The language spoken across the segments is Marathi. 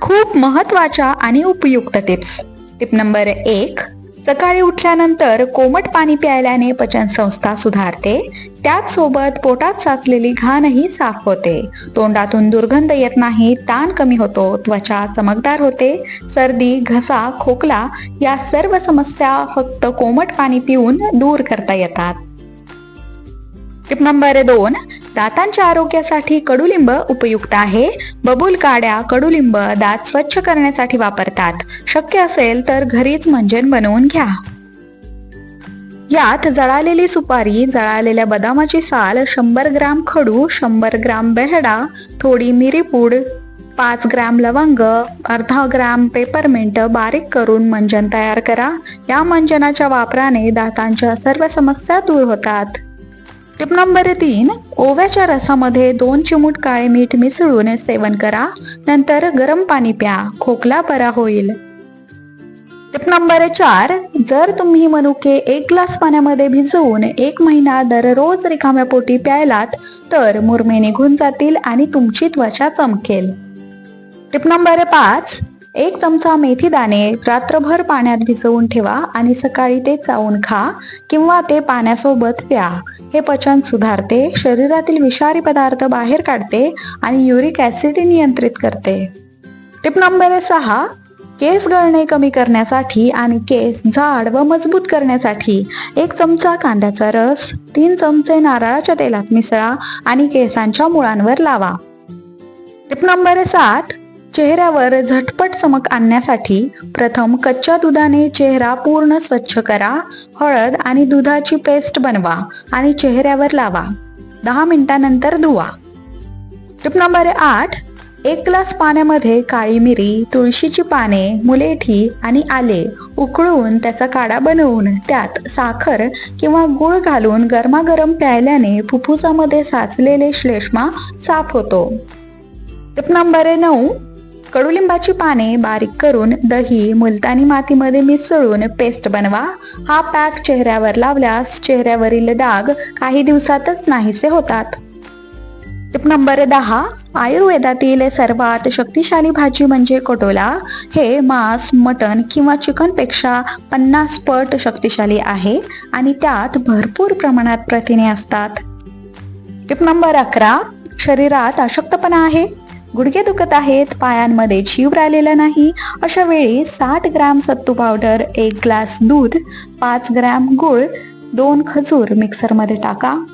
खूप महत्त्वाच्या आणि उपयुक्त टिप्स टिप नंबर एक सकाळी उठल्यानंतर कोमट पाणी प्यायल्याने पचनसंस्था सुधारते. त्याचसोबत पोटात साचलेली घाणही साफ होते. तोंडातून दुर्गंध येत नाही ताण कमी होतो त्वचा चमकदार होते. सर्दी घसा खोकला या सर्व समस्या फक्त कोमट पाणी पिऊन दूर करता येतात. टिप नंबर दोन दातांच्या आरोग्यासाठी कडुलिंब उपयुक्त आहे. बबूल काड्या कडुलिंब दात स्वच्छ करण्यासाठी वापरतात. शक्य असेल तर घरीच मंजन बनवून घ्या. यात जळालेली सुपारी जळालेल्या बदामाची साल शंभर ग्राम खडू शंभर ग्राम बेहडा थोडी मिरीपूड पाच ग्राम लवंग अर्धा ग्राम पेपरमिंट बारीक करून मंजन तयार करा. या मंजनाच्या वापराने दातांच्या सर्व समस्या दूर होतात. टिप नंबर तीन ओव्याच्या रसामध्ये दोन चिमूट काळे मीठ मिसळून सेवन करा नंतर गरम पाणी प्या खोकला बरा होईल. टिप नंबर चार जर तुम्ही मनुके एक ग्लास पाण्यामध्ये भिजवून एक महिना दररोज रिकाम्या पोटी प्यायलात तर मुरमे निघून जातील आणि तुमची त्वचा चमकेल. टिप नंबर पाच एक चमचा मेथी दाणे रात्रभर पाण्यात भिजवून ठेवा आणि सकाळी ते चावून खा किंवा ते पाण्यासोबत प्या. हे पचन सुधारते शरीरातील विषारी पदार्थ बाहेर काढते आणि युरिक ऍसिड नियंत्रित करते. टिप नंबर सहा केस गळणे कमी करण्यासाठी आणि केस जाड व मजबूत करण्यासाठी एक चमचा कांद्याचा रस तीन चमचे नारळाच्या तेलात मिसळा आणि केसांच्या मुळांवर लावा. टिप नंबर सात चेहऱ्यावर झटपट चमक आणण्यासाठी प्रथम कच्च्या दुधाने चेहरा पूर्ण स्वच्छ करा हळद आणि दुधाची पेस्ट बनवा आणि चेहऱ्यावर लावा. दहा मिनिटांनंतर धुवा. टिप नंबर आठ एक ग्लास पाण्यामध्ये काळी मिरी तुळशीची पाने मुलेठी आणि आले उकळून त्याचा काढा बनवून त्यात साखर किंवा गुळ घालून गरमागरम प्यायल्याने फुफ्फुसामध्ये साचलेले श्लेष्मा साफ होतो. टिप नंबर नऊ कडुलिंबाची पाने बारीक करून दही मुलतानी मातीमध्ये मिसळून पेस्ट बनवा. हा पॅक चेहऱ्यावर लावल्यास चेहऱ्यावरील डाग काही दिवसातच नाहीसे होतात. टिप नंबर दहा आयुर्वेदातील सर्वात शक्तिशाली भाजी म्हणजे कटोला. हे मांस मटन किंवा चिकनपेक्षा पन्नास पट शक्तिशाली आहे आणि त्यात भरपूर प्रमाणात प्रथिने असतात. टिप नंबर अकरा शरीरात अशक्तपणा आहे? गुडघे दुखत आहेत पायांमध्ये जीव राहिलेला नाही. अशा वेळी साठ ग्रॅम सत्तू पावडर एक ग्लास दूध पाच ग्रॅम गुळ दोन खजूर मिक्सरमध्ये टाका.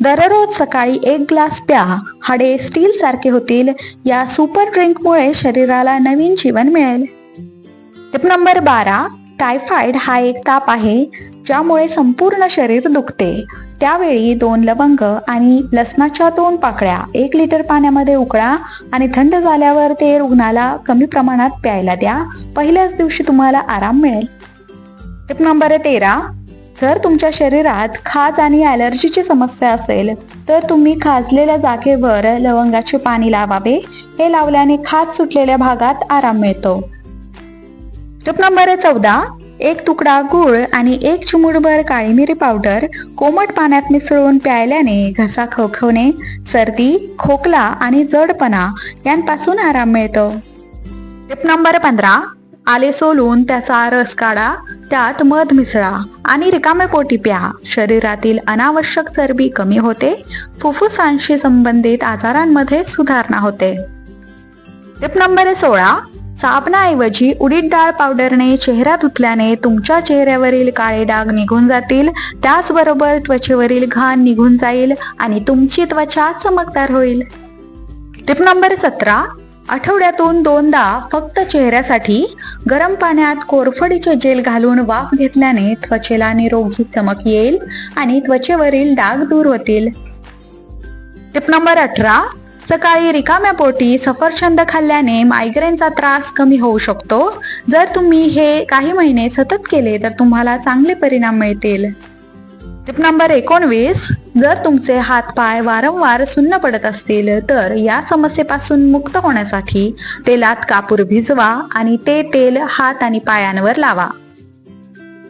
दररोज सकाळी एक ग्लास प्या. हाडे स्टील सारखे होतील. या सुपर ड्रिंकमुळे शरीराला नवीन जीवन मिळेल. टिप नंबर बारा टायफॉइड हा एक ताप आहे ज्यामुळे संपूर्ण शरीर दुखते. त्यावेळी दोन लवंग आणि लसणाच्या दोन पाकळ्या एक लिटर पाण्यामध्ये उकळा आणि थंड झाल्यावर ते रुग्णाला कमी प्रमाणात प्यायला द्या. पहिल्याच दिवशी तुम्हाला आराम मिळेल. टिप नंबर तेरा जर तुमच्या शरीरात खाज आणि ॲलर्जीची समस्या असेल तर तुम्ही खाजलेल्या जागेवर लवंगाचे पाणी लावावे. हे लावल्याने खाज सुटलेल्या भागात आराम मिळतो. टिप नंबर चौदा एक तुकडा गूळ आणि एक चिमूटभर काळी मिरी पावडर कोमट पाण्यात मिसळून प्यायल्याने घसा खवखवणे सर्दी खोकला आणि जडपणा यांपासून आराम मिळतो. टिप नंबर पंधरा आले सोलून त्याचा रस काढा त्यात मध मिसळा आणि रिकामे पोटी प्या. शरीरातील अनावश्यक चरबी कमी होते फुफ्फुसांशी संबंधित आजारांमध्ये सुधारणा होते. टिप नंबर सोळा साबणाऐवजी उडीद डाळ पावडरने चेहरा धुतल्याने तुमच्या चेहऱ्यावरील काळे डाग निघून जातील. त्याचबरोबर त्वचेवरील घाण निघून जाईल आणि तुमची त्वचा चमकदार होईल. टिप नंबर सतरा. आठवड्यातून दोनदा फक्त चेहऱ्यासाठी गरम पाण्यात कोरफडीचे जेल घालून वाफ घेतल्याने त्वचेला निरोगी चमक येईल आणि त्वचेवरील डाग दूर होतील. टिप नंबर अठरा. सकाळी रिकाम्या पोटी सफरचंद खाल्ल्याने मायग्रेनचा त्रास कमी होऊ शकतो. जर तुम्ही हे काही महिने सतत केले तर तुम्हाला चांगले परिणाम मिळतील. टिप नंबर एकोणवीस जर तुमचे हातपाय वारंवार सुन्न पडत असतील तर या समस्येपासून मुक्त होण्यासाठी तेलात कापूर भिजवा आणि ते तेल हात आणि पायांवर लावा.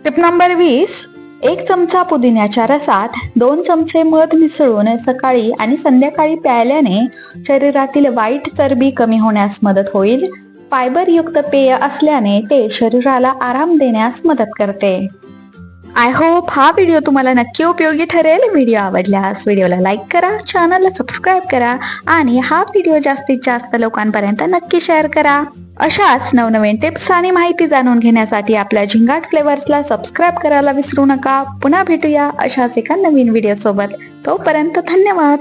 टिप नंबर वीस एक चमचा पुदिन्याच्या रसात दोन चमचे मध मिसळून सकाळी आणि संध्याकाळी प्यायल्याने शरीरातील वाईट चरबी कमी होण्यास मदत होईल. फायबरयुक्त पेय असल्याने ते शरीराला आराम देण्यास मदत करते. आय होप हा व्हिडिओ तुम्हाला नक्की उपयोगी ठरेल. व्हिडिओ आवडल्यास व्हिडिओला लाईक करा चॅनलला सबस्क्राईब करा आणि हा व्हिडिओ जास्तीत जास्त लोकांपर्यंत नक्की शेअर करा. अशाच नवनवीन टिप्स आणि माहिती जाणून घेण्यासाठी आपल्या झिंगाट फ्लेवर्सला सबस्क्राईब करायला विसरू नका. पुन्हा भेटूया अशाच एका नवीन व्हिडिओ सोबत. तोपर्यंत धन्यवाद.